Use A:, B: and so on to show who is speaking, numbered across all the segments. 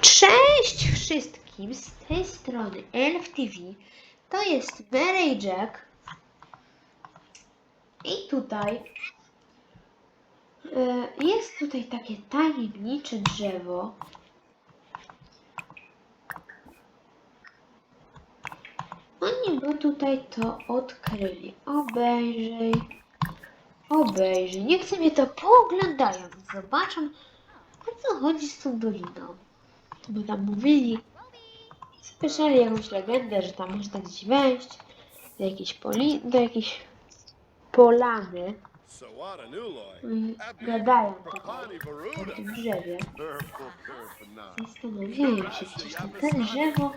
A: Cześć wszystkim z tej strony Elf TV. To jest Mary Jack. I tutaj e, jest tutaj takie tajemnicze drzewo. Oni go tutaj to odkryli. Obejrzyj. Obejrzyj. Niech sobie to pooglądają. Zobaczą, o co chodzi z tą doliną. Bo tam mówili, słyszeli jakąś legendę, że tam można gdzieś wejść do jakiejś poli, do jakiejś polany. Mm, Gadają
B: Pani
A: o tym drzewie. Zastanawiają się gdzieś tam te drzewo,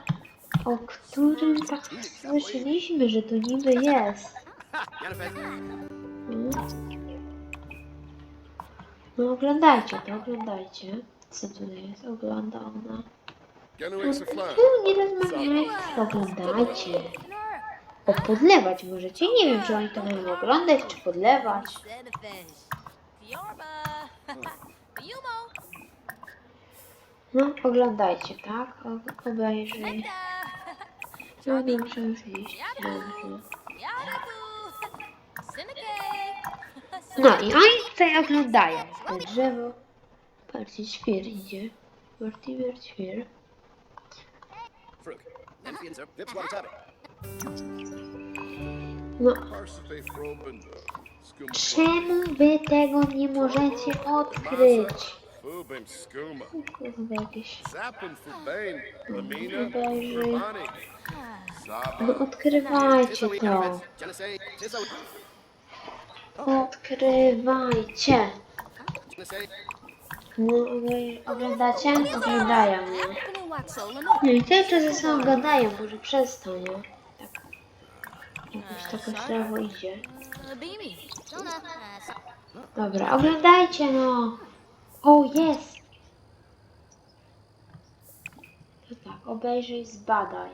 A: o którym tak słyszeliśmy, że to niby jest. Mm. No oglądajcie to, oglądajcie. Co tutaj jest? Ogląda ona.
B: Flan.
A: Tu nie rozmawiamy, oglądajcie. O, podlewać możecie. Nie wiem, czy oni to mają oglądać, czy podlewać. No, oglądajcie, tak? O, obejrzyj. No, muszę już iść. No i oni tutaj oglądają to drzewo. Patrzcie, świr idzie.
C: Are Vips Water
A: No, czemu wy tego nie możecie odkryć?
B: Fubim
A: chyba.
B: Lamina. Zaba.
A: No odkrywajcie to. Odkrywajcie. Oglądacie? Oglądają mnie. No i cały czas ze sobą gadają, może przestań, nie? Tak. Jakoś tak ślewo idzie. Dobra, oglądajcie no. O, jest. To tak, obejrzyj, zbadaj.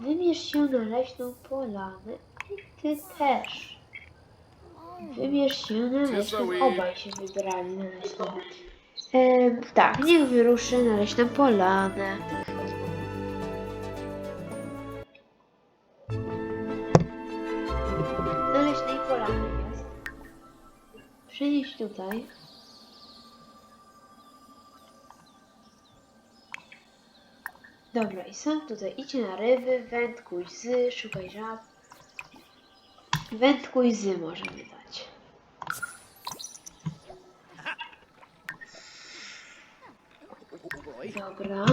A: Wybierz się na leśną polanę i ty też. Wybierz się na leśną, obaj się wybrali na leśną. Tak, niech wyruszy na leśną polanę. Na leśnej polanie jest. Przenieść tutaj. Dobra, i są tutaj. Idź na ryby, wędkuj z, szukaj żab. Wędkuj z możemy dać. Dobra.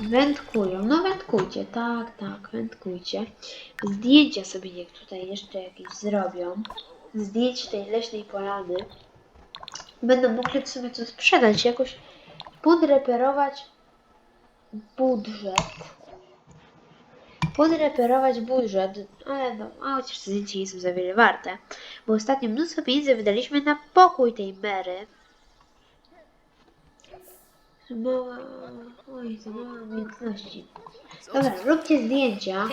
A: Wędkują. No wędkujcie, tak, tak, wędkujcie. Zdjęcia sobie niech tutaj jeszcze jakieś zrobią. Zdjęć tej leśnej polany. Będą mogli sobie to sprzedać, jakoś podreperować budżet. Podreperować budżet, ale no, a chociaż te zdjęcia nie są za wiele warte, bo ostatnio mnóstwo pieniędzy wydaliśmy na pokój tej Mary. Mała, oj, za mała umiejętności. Dobra, róbcie zdjęcia.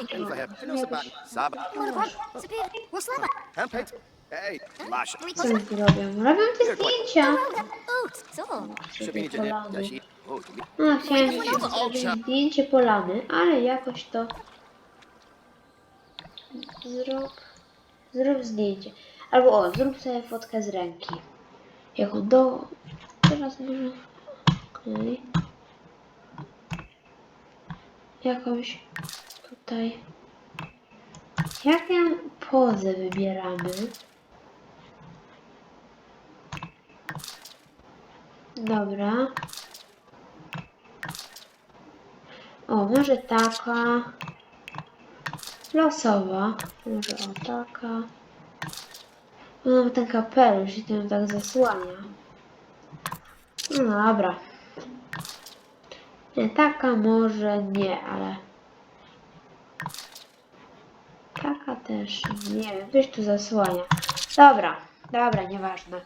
A: Co oni tu robią? Robią te zdjęcia. Polany. No, chciałem zrobić zdjęcie polany, ale jakoś to... Zrób... Zrób zdjęcie. Albo o, zrób sobie fotkę z ręki. Jako do... Teraz może... Jakąś tutaj... Jaką pozę wybieramy? Dobra. O, może taka. Losowa. Może o taka. No, ten kapelusz i ją tak zasłania. No dobra. Nie, taka może nie, ale... Taka też nie wiem, coś tu zasłania. Dobra, dobra, nieważne.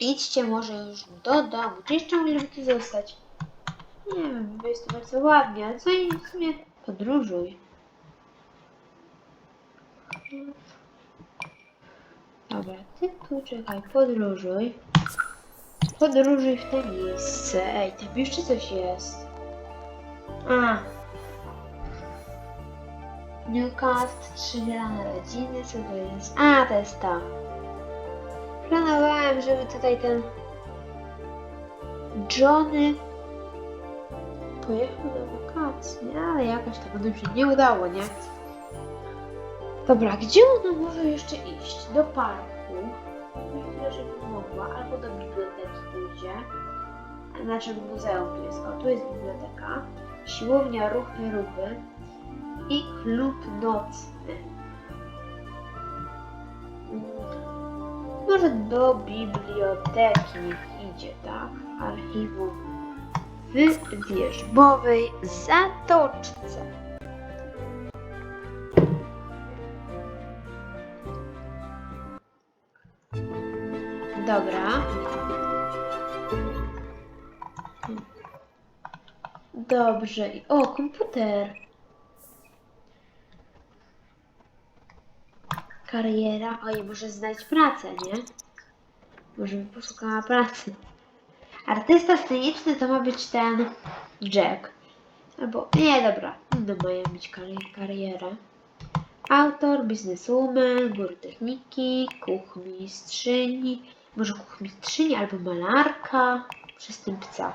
A: Idźcie może już do domu. Czy jeszcze mogliby tu zostać? Nie wiem, bo jest to bardzo ładnie, ale co i w sumie podróżuj. Dobra, ty tu czekaj, podróżuj. Podróżuj w te miejsce. Ej, tam jeszcze coś jest. A. Newcast, trzy grane rodziny, co to jest? A, to jest ta. Planowałem, żeby tutaj ten Johnny pojechał na wakacje, ale jakoś to potem się nie udało, nie? Dobra, gdzie ona może jeszcze iść? Do parku. Myślę, że mogła, albo do biblioteki pójdzie. Znaczy muzeum tu jest. O, tu jest biblioteka. Siłownia, ruchy, ruchy. I klub nocny. Może do biblioteki idzie, tak? Archiwum w wierzbowej zatoczce. Dobrze. O, komputer. Kariera. Oj, muszę znaleźć pracę, nie? Może bym poszukała pracy. Artysta sceniczny to ma być ten Jack. Albo, nie, dobra. Inne mają mieć kari- karierę. Autor, bizneswoman, góry techniki, kuchmistrzyni, może kuchmistrzyni albo malarka, przestępca.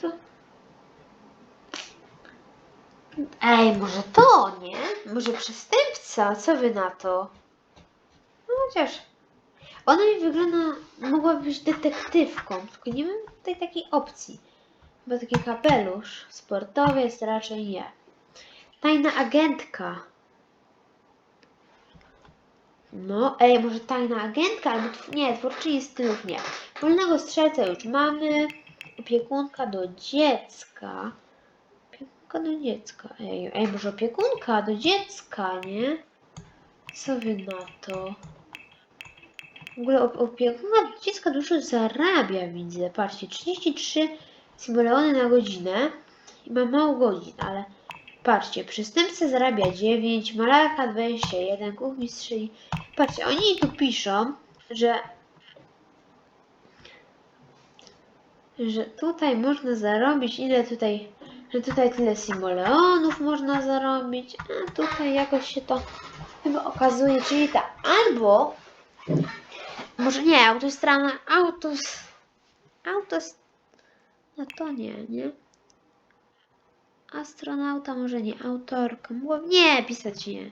A: To... Ej, może to, nie? Może przestępca? Co wy na to? No chociaż... Ona mi wygląda, mogłaby być detektywką, tylko nie mam tutaj takiej opcji. Bo taki kapelusz sportowy jest raczej nie. Tajna agentka. No, ej, może tajna agentka, albo nie, twórczyni stylów nie. Wolnego strzelca już mamy. Opiekunka do dziecka. Opiekunka do dziecka. Ej, ej, może opiekunka do dziecka, nie? Co wy na to? W ogóle op- opiekunka do dziecka dużo zarabia, widzę. Patrzcie, 33 simoleony na godzinę i ma mało godzin, ale patrzcie, przestępca zarabia 9, malarka 21, kuchmistrzyni. Patrzcie, oni tu piszą, że że tutaj można zarobić, ile tutaj, że tutaj tyle simoleonów można zarobić, a tutaj jakoś się to chyba okazuje, czyli tak, albo może nie, autostrada, autos, autos, no to nie, nie? Astronauta może nie, autorka, mogła, nie, pisać nie,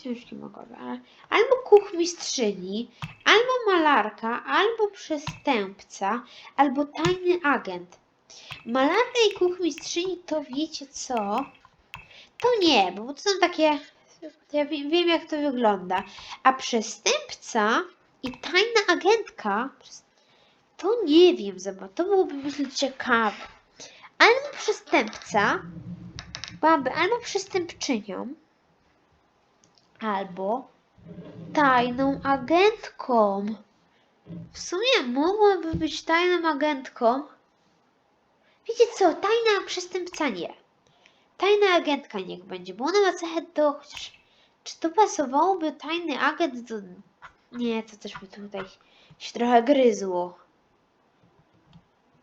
A: książki ale albo kuchmistrzyni, albo malarka, albo przestępca, albo tajny agent. Malarka i kuchmistrzyni to wiecie co? To nie, bo to są takie, ja wie- wiem jak to wygląda, a przestępca i tajna agentka, to nie wiem, zobacz, to byłoby myślę ciekawe. Albo przestępca, byłaby albo przestępczynią, albo tajną agentką. W sumie mogłaby być tajną agentką. Wiecie co, tajna przestępca nie. Tajna agentka niech będzie, bo ona ma cechę do... Chociaż, czy to pasowałoby tajny agent do... Nie, to też by tutaj się trochę gryzło.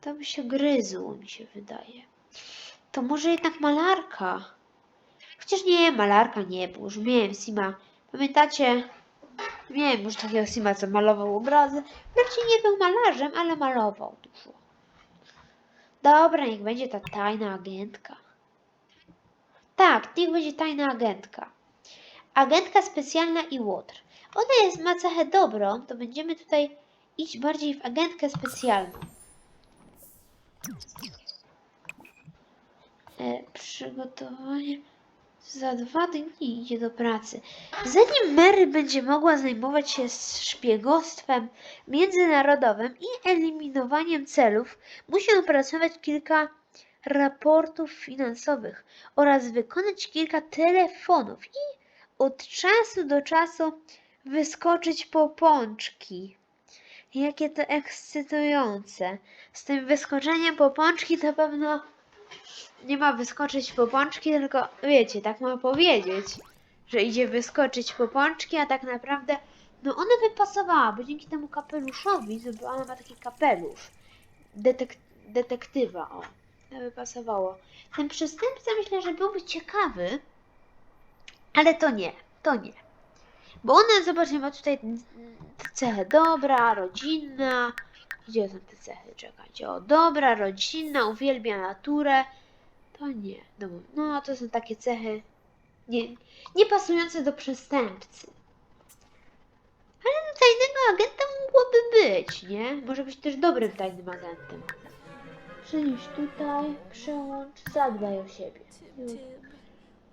A: To by się gryzło, mi się wydaje. To może jednak malarka. Chociaż nie, malarka nie, bo już miałem Sima. Pamiętacie? Miałem już takiego Sima, co malował obrazy. Wprawdzie nie był malarzem, ale malował dużo. Dobra, niech będzie ta tajna agentka. Tak, niech będzie tajna agentka. Agentka specjalna i łotr. Ona jest, ma cechę dobrą, to będziemy tutaj iść bardziej w agentkę specjalną. E, przygotowanie za dwa dni idzie do pracy. Zanim Mary będzie mogła zajmować się szpiegostwem międzynarodowym i eliminowaniem celów, musi opracować kilka raportów finansowych oraz wykonać kilka telefonów i od czasu do czasu wyskoczyć po pączki. Jakie to ekscytujące. Z tym wyskoczeniem po pączki to pewno nie ma wyskoczyć po pączki, tylko wiecie, tak ma powiedzieć, że idzie wyskoczyć po pączki, a tak naprawdę No ona by pasowała, bo dzięki temu kapeluszowi, żeby ona ma taki kapelusz. Detek detektywa, o. To by pasowało. Ten przestępca myślę, że byłby ciekawy, ale to nie, to nie. Bo ona, zobaczcie, ma tutaj te cechy dobra, rodzinna. Gdzie są te cechy? Czekajcie. O, dobra, rodzinna, uwielbia naturę. To nie. No, no to są takie cechy nie, nie pasujące do przestępcy. Ale no tajnego agenta mogłoby być, nie? Może być też dobrym tajnym agentem. Przenieś tutaj, przełącz, zadbaj o siebie.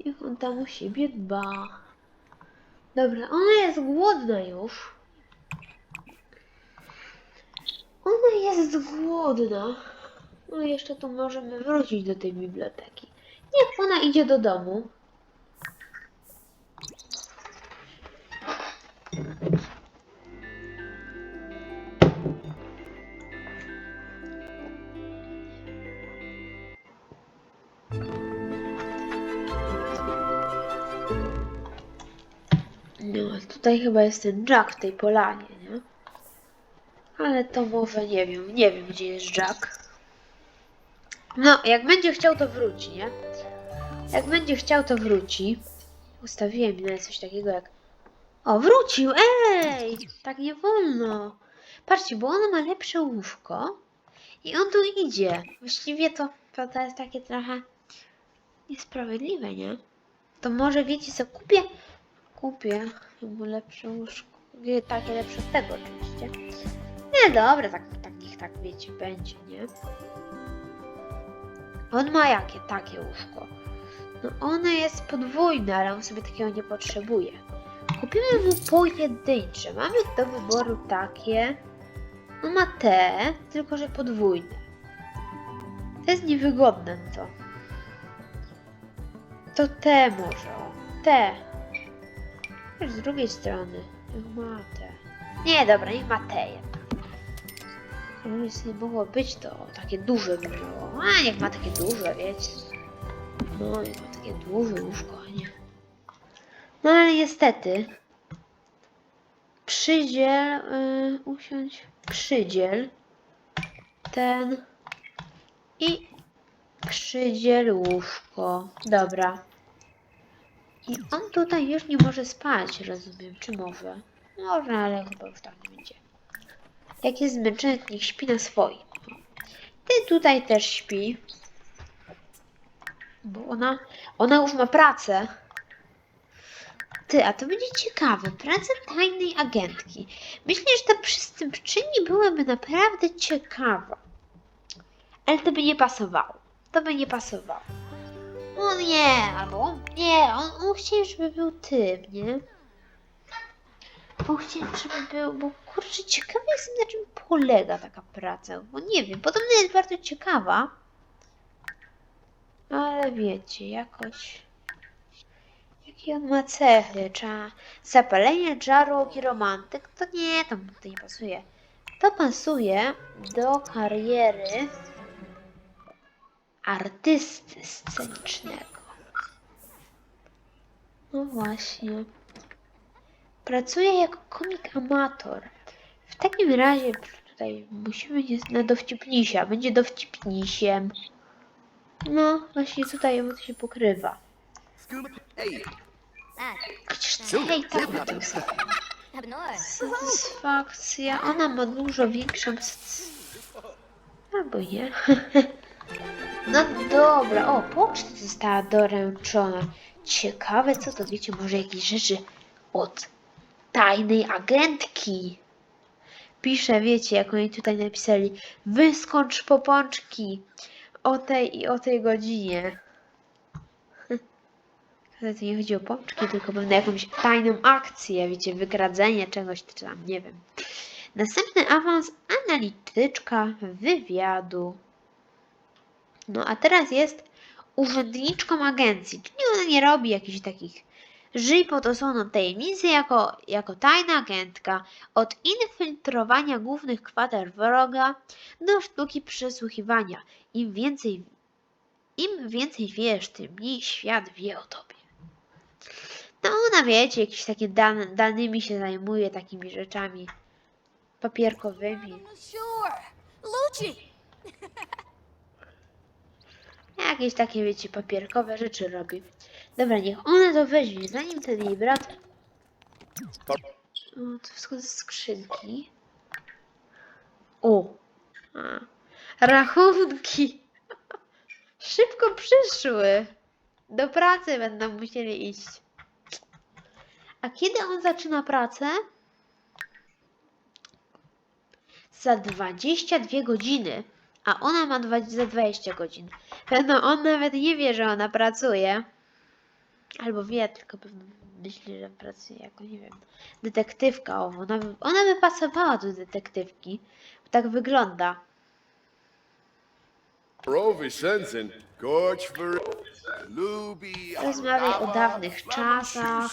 A: Niech on tam o siebie dba. Dobra, ona jest głodna już. Ona jest głodna. No i jeszcze tu możemy wrócić do tej biblioteki. Niech ona idzie do domu. No, tutaj chyba jest ten Jack w tej polanie, nie? Ale to może nie wiem, nie wiem gdzie jest Jack. No, jak będzie chciał, to wróci, nie? Jak będzie chciał, to wróci. Ustawiłem nawet coś takiego jak... O, wrócił! Ej! Tak nie wolno. Patrzcie, bo ona ma lepsze łóżko i on tu idzie. Właściwie to, to, to jest takie trochę niesprawiedliwe, nie? To może wiecie co, kupię kupię mu lepsze łóżko. Nie, Takie lepsze od tego oczywiście. Nie, dobra, tak, tak niech tak wiecie, będzie, nie? On ma jakie? Takie łóżko. No ono jest podwójne, ale on sobie takiego nie potrzebuje. Kupimy mu pojedyncze. Mamy do wyboru takie. On ma te, tylko że podwójne. To jest niewygodne to. To te może. Te. Z drugiej strony. Niech ma te. Nie, dobra, niech ma te nic nie mogło być, to takie duże by było. A, niech ma takie duże, wiecie. No, niech ma takie duże łóżko, a nie. No, ale niestety. Przydziel, yy, usiądź, przydziel. Ten. I przydziel łóżko. Dobra. I on tutaj już nie może spać, rozumiem, czy może? Może, ale chyba już tak nie będzie. Jak jest zmęczony, niech śpi na swoim. Ty tutaj też śpi. Bo ona, ona już ma pracę. Ty, a to będzie ciekawe. Praca tajnej agentki. Myślę, że ta przestępczyni byłaby naprawdę ciekawa. Ale to by nie pasowało. To by nie pasowało. O nie, albo nie, on, on chciał, żeby był tym, nie? Bo chciałem, żeby był, bo kurczę, ciekawe jestem na czym polega taka praca, bo nie wiem, podobno jest bardzo ciekawa. Ale wiecie, jakoś... Jakie on ma cechy? Trzeba zapalenie żaru i romantyk? To nie, to, to nie pasuje. To pasuje do kariery artysty scenicznego. No właśnie. Pracuje jako komik amator. W takim razie tutaj musimy nie na dowcipnisia. Będzie dowcipnisiem. No, właśnie tutaj mu to się pokrywa.
C: Super,
A: hej, tak tym. Satysfakcja. Ona ma dużo większą. Albo nie. No dobra. O, poczta została doręczona. Ciekawe, co to wiecie, może jakieś rzeczy od tajnej agentki. Pisze, wiecie, jak oni tutaj napisali, wyskocz po pączki o tej i o tej godzinie. Ale to nie chodzi o pączki, tylko pewnie jakąś tajną akcję, wiecie, wygradzenie czegoś, czy tam, nie wiem. Następny awans, analityczka wywiadu. No a teraz jest urzędniczką agencji, czyli ona nie robi jakichś takich żyj pod osłoną tajemnicy jako, jako tajna agentka od infiltrowania głównych kwater wroga do sztuki przesłuchiwania. Im więcej, im więcej wiesz, tym mniej świat wie o tobie. No ona wiecie, jakieś takie dan danymi się zajmuje, takimi rzeczami papierkowymi. Jakieś takie, wiecie, papierkowe rzeczy robi. Dobra, niech ona to weźmie, zanim ten jej brat... O, to wszystko ze skrzynki. O! A. Rachunki! Szybko przyszły! Do pracy będą musieli iść. A kiedy on zaczyna pracę? Za 22 godziny. A ona ma za 20 godzin. Pewno on nawet nie wie, że ona pracuje. Albo wie, tylko pewno myśli, że pracuje jako, nie wiem, detektywka. O, ona, by- ona by pasowała do detektywki. Bo tak wygląda. Rozmawiaj o dawnych czasach.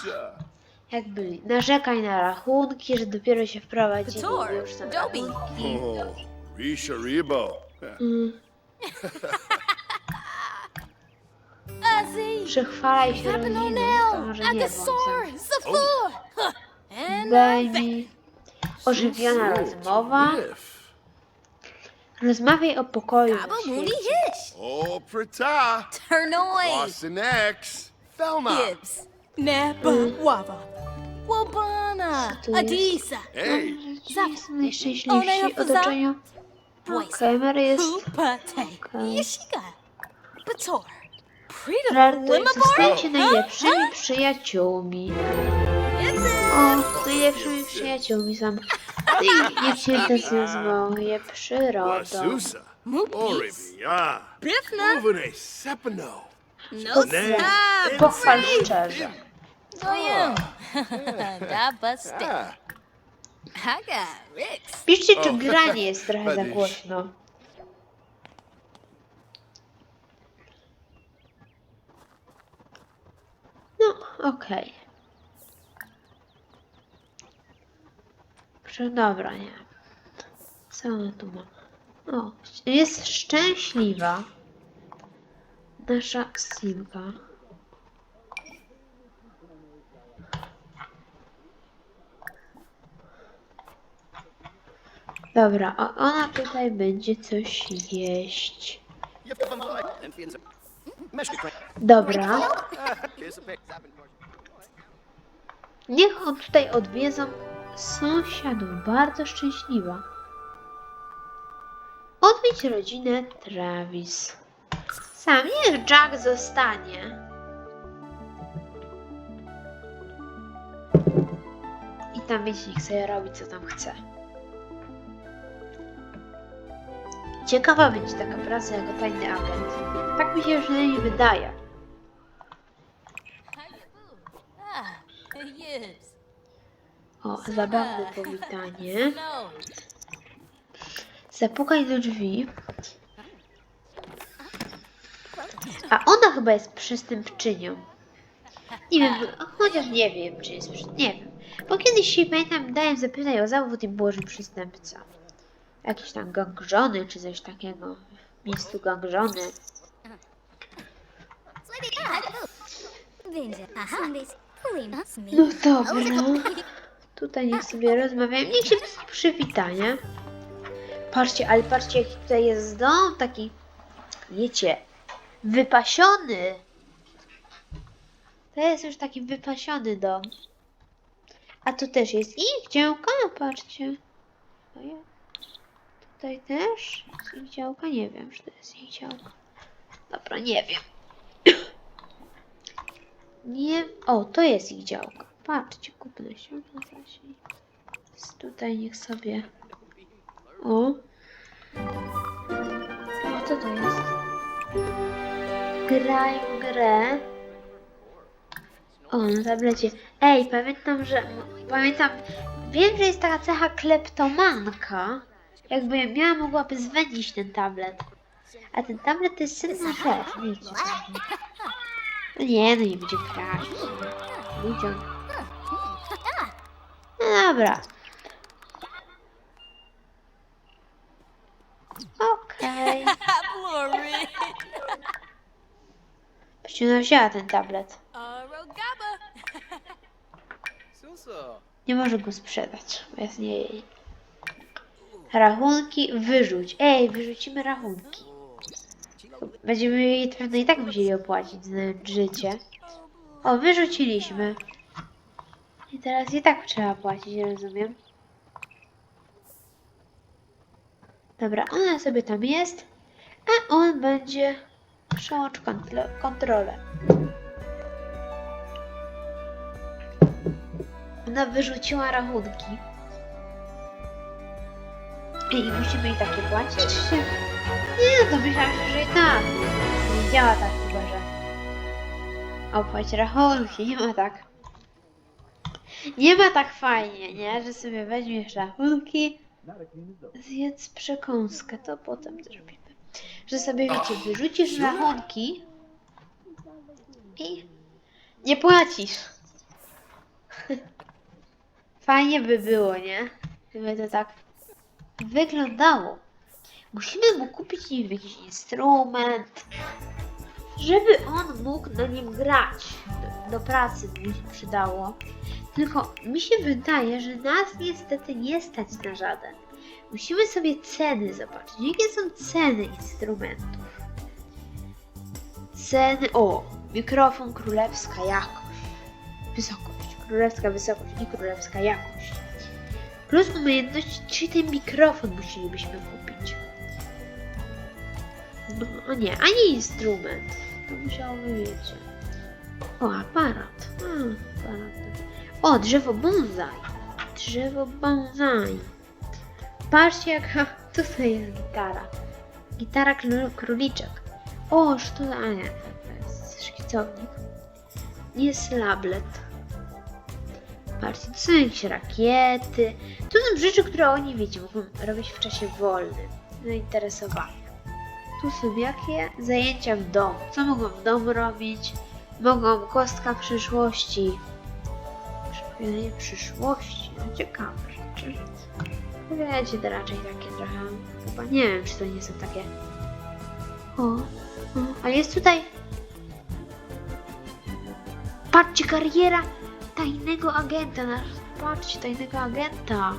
A: Jak byli. Narzekaj na rachunki, że dopiero się wprowadzili. Już
C: Dobie.
A: rachunki.
B: Oh.
A: Mm. Przychwalaj się rodzinie. To może nie
C: uh,
A: mi ożywiona rozmowa. Rozmawiaj o pokoju świecie.
C: Hish.
B: Oh. Boston X. Felna.
C: Gibbs. Napa. Wawa. Wabana.
A: To jest?
C: Adisa.
A: Jest
C: One
A: najszczęśliwsi?
C: Boys.
A: Kamer jest...
C: Pupate.
A: Okej. Żartuj, zostańcie najlepszymi przyjaciółmi. O, najlepszymi przyjaciółmi są. I niech się zezmoje przyrodą.
C: Mupis.
B: Sepino.
C: No stop.
A: Pochwal szczerze.
C: Goyim. Da bust it.
B: Ah.
C: I got Ricks.
A: Piszcie, czy granie jest trochę za głośno. No, okej. Okay. Dobra, nie. Co ona tu ma? O, jest szczęśliwa. Nasza Simka. Dobra, ona tutaj będzie coś jeść. Dobra. Niech on tutaj odwiedzą sąsiadów. Bardzo szczęśliwa. Odwiedź rodzinę Travis. Sam niech Jack zostanie. I tam niech sobie robi co tam chce. Ciekawa będzie taka praca jako tajny agent. Tak mi się przynajmniej wydaje. O, zabawne powitanie. Zapukaj do drzwi. A ona chyba jest przestępczynią. Nie wiem, chociaż nie wiem, czy jest. Nie wiem. Bo kiedyś się pamiętam, dałem zapytać o zawód i było, że przestępca. Jakiś tam gang żony, czy coś takiego. W miejscu gang żony. No dobra. Tutaj niech sobie rozmawiają. Niech się przywitanie. Patrzcie, ale patrzcie, jaki tutaj jest dom. Taki, wiecie, wypasiony. To jest już taki wypasiony dom. A tu też jest ich działka, patrzcie. Tutaj też jest ich działka, nie wiem, czy to jest ich działka. Dobra, nie wiem. Nie, o, to jest ich działka. Patrzcie, kupne się na zasięg. Tutaj niech sobie. O. A co to jest? Graj w grę. O, na tablecie. Ej, pamiętam, że. Pamiętam. Wiem, że jest taka cecha kleptomanka. Jakby ją miała, mogłaby zwędzić ten tablet. A ten tablet to jest cenna rzecz. Wiecie. No nie, no nie będzie kraść. Ludziom. No dobra. Okej. Przecież ona wzięła ten tablet. Nie może go sprzedać, bo jest nie jej. Rachunki wyrzuć. Ej, wyrzucimy rachunki. Będziemy jej pewno i tak musieli opłacić, znając życie. O, wyrzuciliśmy. I teraz i tak trzeba płacić, rozumiem. Dobra, ona sobie tam jest, a on będzie przełącz kontro- kontrolę. Ona wyrzuciła rachunki. I musimy jej takie płacić? Nie, to myślałam, że i tak. Nie działa tak chyba, że... Opłać rachunki, nie ma tak. Nie ma tak fajnie, nie? Że sobie weźmiesz rachunki, zjedz przekąskę, to potem zrobimy. Że sobie, wiecie, wyrzucisz rachunki i nie płacisz. Fajnie by było, nie? Gdyby to tak wyglądało. Musimy mu kupić, wiem, jakiś instrument, żeby on mógł na nim grać. Do, do pracy mu się przydało. Tylko mi się wydaje, że nas niestety nie stać na żaden. Musimy sobie ceny zobaczyć. Jakie są ceny instrumentów? Ceny. O! Mikrofon królewska jakość. Wysokość. Królewska wysokość, nie królewska jakość. Plus umiejętności, czy ten mikrofon musielibyśmy kupić. No, nie, a nie instrument. To musiałoby wiecie. O, aparat. Aparat. O, drzewo bonsai. Drzewo bonsai. Patrzcie jaka tutaj jest gitara. Gitara król- króliczek. O, sztuka, nie, to jest szkicownik. Jest lablet. Patrzcie, to są jakieś rakiety. To są rzeczy, które oni, wiecie, mogą robić w czasie wolnym. Zainteresowania. Tu są jakie zajęcia w domu. Co mogą w domu robić? Mogą kostka przyszłości. Przepowiadanie przyszłości. No ciekawe rzeczy. Wiecie, to raczej takie trochę. Chyba nie wiem, czy to nie są takie. O, o a jest tutaj. Patrzcie, kariera tajnego agenta. Patrzcie, tajnego agenta.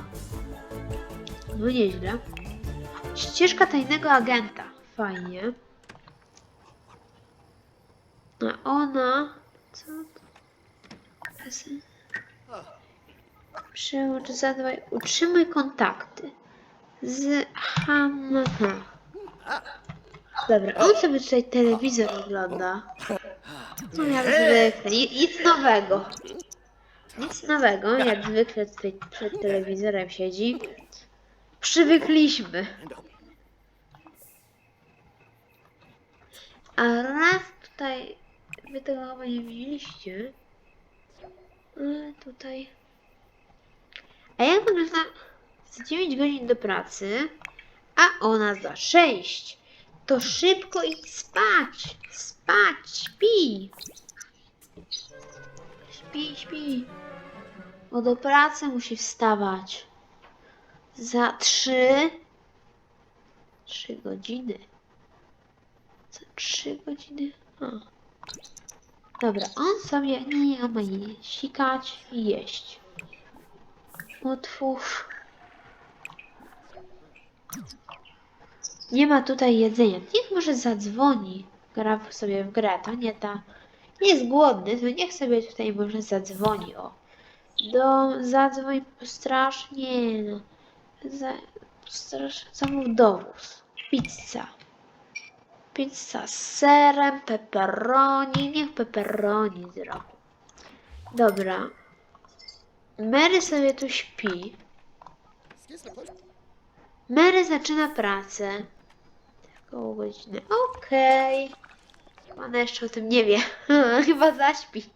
A: No nieźle. Ścieżka tajnego agenta. Fajnie. A ona. Co? to? Przełącz zadbaj. Utrzymuj kontakty. Z Hamha. Dobra, on sobie tutaj telewizor ogląda. No jak zwykle, ni- nic nowego. Nic nowego, jak zwykle tutaj przed telewizorem siedzi. Przywykliśmy. A raz tutaj, wy tego chyba nie widzieliście. Ale tutaj. A jak wygląda za 9 godzin do pracy, a ona za 6, to szybko idź spać. Spać, śpi. Śpi, śpi. Bo do pracy musi wstawać. Za 3 3 godziny. Za 3 godziny. A. Dobra, on sobie nie ma sikać i jeść. Otwórz. Nie ma tutaj jedzenia. Niech może zadzwoni. Gra sobie w grę. To nie ta. Nie jest głodny, to niech sobie tutaj może zadzwoni. O. Do. Zadzwoń straż. Nie no. Za, straż. Zamów dowóz. Pizza. Pizza z serem, pepperoni. Niech pepperoni zrobi. Dobra. Mary sobie tu śpi. Mary zaczyna pracę. Koło godziny. Okej. Ona jeszcze o tym nie wie. Chyba zaśpi.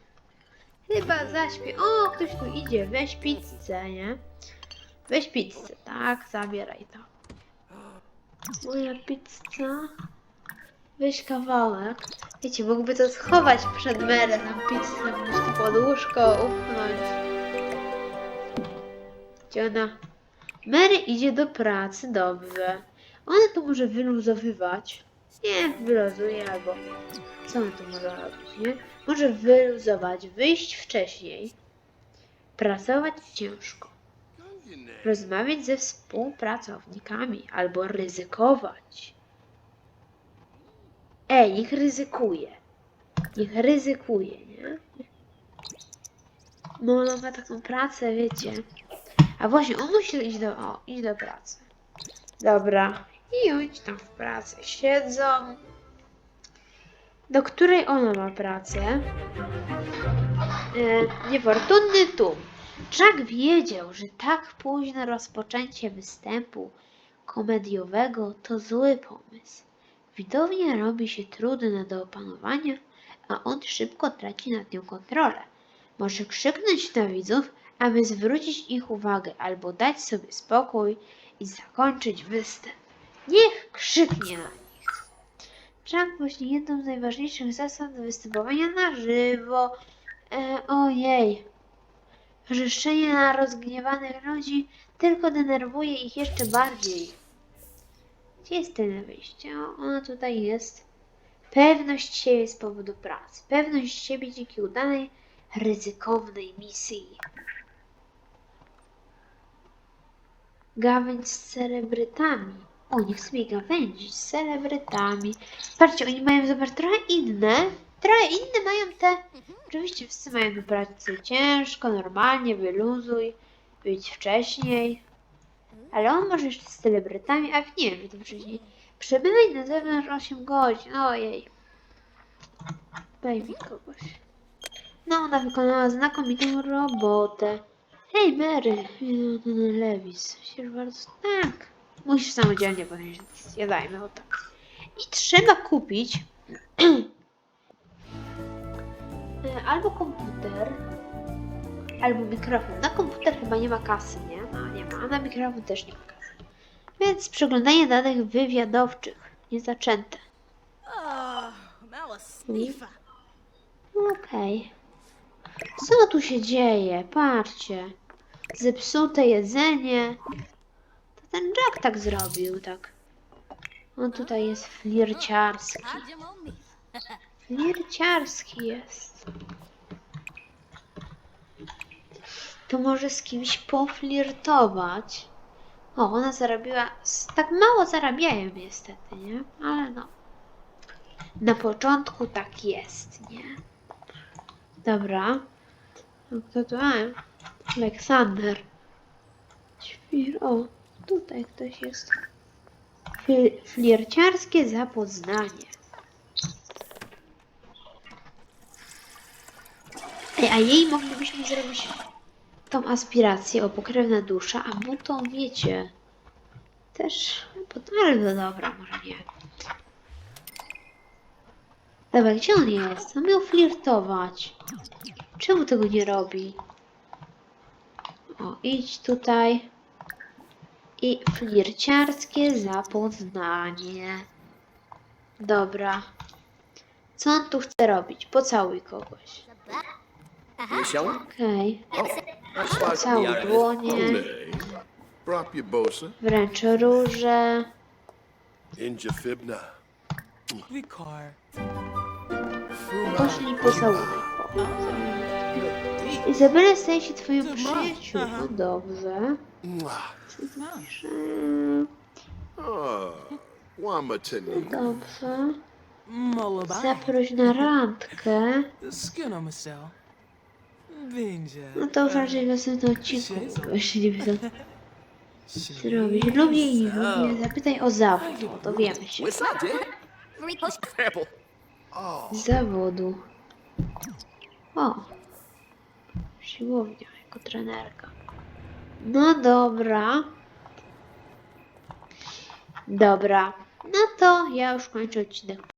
A: Chyba zaśpi. O, ktoś tu idzie. Weź pizzę, nie? Weź pizzę, tak? Zabieraj to. Moja pizza. Weź kawałek. Wiecie, mógłby to schować przed tą pizzę, gdzieś tu pod łóżko upchnąć. Gdzie ona? Mary idzie do pracy, dobrze. Ona to może wyluzowywać. Nie, wyluzuje albo... Co ona to może robić, nie? Może wyluzować, wyjść wcześniej. pracować ciężko, rozmawiać ze współpracownikami albo ryzykować. Ej, niech ryzykuje. Niech ryzykuje, nie? No, ona ma taką pracę, wiecie. A właśnie, on musi iść do, o, iść do pracy. Dobra. I oni tam w pracy siedzą. Do której ona ma pracę? E, niefortunny tu. Jack wiedział, że tak późne rozpoczęcie występu komediowego to zły pomysł. Widownia robi się trudna do opanowania, a on szybko traci nad nią kontrolę. Może krzyknąć na widzów, aby zwrócić ich uwagę, albo dać sobie spokój i zakończyć występ. Niech krzyknie na nich. Jack właśnie jedną z najważniejszych zasad występowania na żywo. E, ojej. Wrzeszczenie na rozgniewanych ludzi tylko denerwuje ich jeszcze bardziej. Gdzie jest ten wyjście? Ona tutaj jest. Pewność siebie z powodu pracy. Pewność siebie dzięki udanej, ryzykownej misji. Gawędź z celebrytami. O, nie chcę mnie gawędzić z celebrytami. Patrzcie, oni mają, zobacz, trochę inne. Trochę inne mają te... Oczywiście wszyscy mają do pracy ciężko, normalnie, wyluzuj, być wcześniej. Ale on może jeszcze z celebrytami, a nie wiem, czy to wcześniej. Przebywaj na zewnątrz 8 godzin, ojej. Daj mi kogoś. No, ona wykonała znakomitą robotę. Hej, Mary, no, Lewis, musisz bardzo... Tak, musisz samodzielnie podjąć decyzję, dajmy o tak. I trzeba kupić albo komputer, albo mikrofon. Na komputer chyba nie ma kasy, nie? No, nie ma, a na mikrofon też nie kasy. Więc przeglądanie danych wywiadowczych, niezaczęte.
C: Oh, snifa.
A: Okej. Co tu się dzieje? Patrzcie. Zepsute jedzenie. To ten Jack tak zrobił, tak. On tutaj jest flirciarski. Flirciarski jest. To może z kimś poflirtować. O, ona zarabiła. s- Tak mało zarabiają niestety, nie? Ale no. Na początku tak jest, nie? Dobra. Kto tu mam? Aleksander. Świr. O, tutaj ktoś jest. Fli- Flirciarskie zapoznanie. Ej, a jej moglibyśmy zrobić tą aspirację o pokrewna dusza, a mu to wiecie. Też, ale no dobra, może nie. Dobra, gdzie on jest? On miał flirtować. Czemu tego nie robi? O, idź tutaj. I flirciarskie zapoznanie. Dobra. Co on tu chce robić? Pocałuj kogoś. Okej.
D: Oh, are.
A: dłonie. Wręcz róże. Poszli pocałunek. Izabela staje się twoją przyjaciółką. Dobrze. Dobrze. Zaproś na randkę.
E: Binja.
A: No to już raczej w następnym odcinku wyszliby to zrobić. Lubię i nie lubię. Zapytaj o zawód. O, to wiemy się. Z zawodu. O. Siłownia jako trenerka. No dobra. Dobra. No to ja już kończę odcinek.